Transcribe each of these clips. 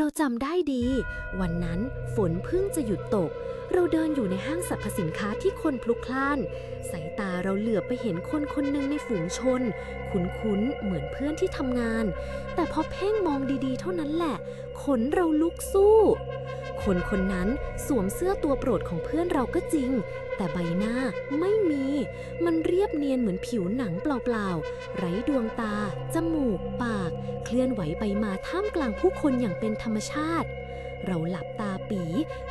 เราจำได้ดี วันนั้นฝนเพิ่งจะหยุดตก เราเดินอยู่ในห้างสรรพสินค้าที่คนพลุกพล่าน สายตาเราเหลือบไปเห็นคนคนหนึ่งในฝูงชน คุ้นๆ เหมือนเพื่อนที่ทำงาน แต่พอเพ่งมองดีๆ เท่านั้นแหละ ขนเราลุกสู้ คนคนนั้นสวมเสื้อตัวโปรดของเพื่อนเราก็จริง แต่ใบหน้าไม่มี มันเรียบเนียนเหมือนผิวหนังเปล่าๆ ไร้ดวงตา จมูก ปาก เคลื่อนไหวไปมาท่ามกลางผู้คนอย่างเป็นธรรมชาติ เราหลับตาปี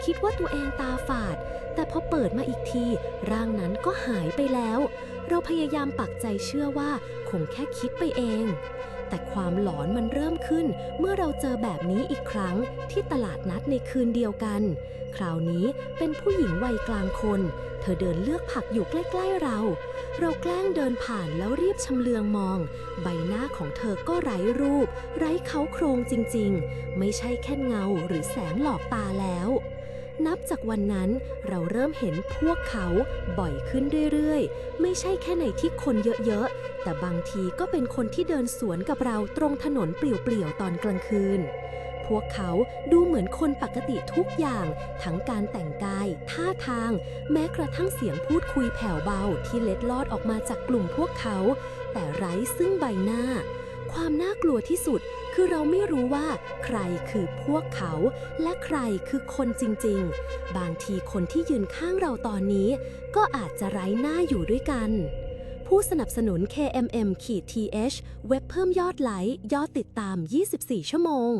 คิดว่าตัวเองตาฝาด แต่พอเปิดมาอีกที ร่างนั้นก็หายไปแล้ว เราพยายามปักใจเชื่อว่าคงแค่คิดไปเอง แต่ความหลอนมันเริ่มขึ้น เมื่อเราเจอแบบนี้อีกครั้งที่ตลาดนัดในคืนเดียวกัน คราวนี้เป็นผู้หญิงวัยกลางคน เธอเดินเลือกผักอยู่ใกล้ๆเรา เราแกล้งเดินผ่านแล้วรีบชำเลืองมอง ใบหน้าของเธอก็ไร้รูป ไร้เขาโครงจริงๆ ไม่ใช่แค่เงาหรือแสงหลอกตาแล้ว นับจากวันนั้นเราเริ่มเห็นพวกเขาบ่อยขึ้นเรื่อยๆ ไม่ใช่แค่ในที่คนเยอะๆ แต่บางทีก็เป็นคนที่เดินสวนกับเราตรงถนนเปลี่ยวๆ ตอนกลางคืน พวกเขาดูเหมือนคนปกติทุกอย่าง ทั้งการแต่งกาย ท่าทาง แม้กระทั่งเสียงพูดคุยแผ่วเบาที่เล็ดลอดออกมาจากกลุ่มพวกเขา แต่ไร้ซึ่งใบหน้า ความน่ากลัวที่สุด คือเราไม่รู้ว่าใครคือพวกเขา และใครคือคนจริงๆ บางทีคนที่ยืนข้างเราตอนนี้ ก็อาจจะไร้หน้าอยู่ด้วยกัน ผู้สนับสนุน KMM-TH เว็บเพิ่มยอดไลค์ยอดติดตาม 24 ชั่วโมง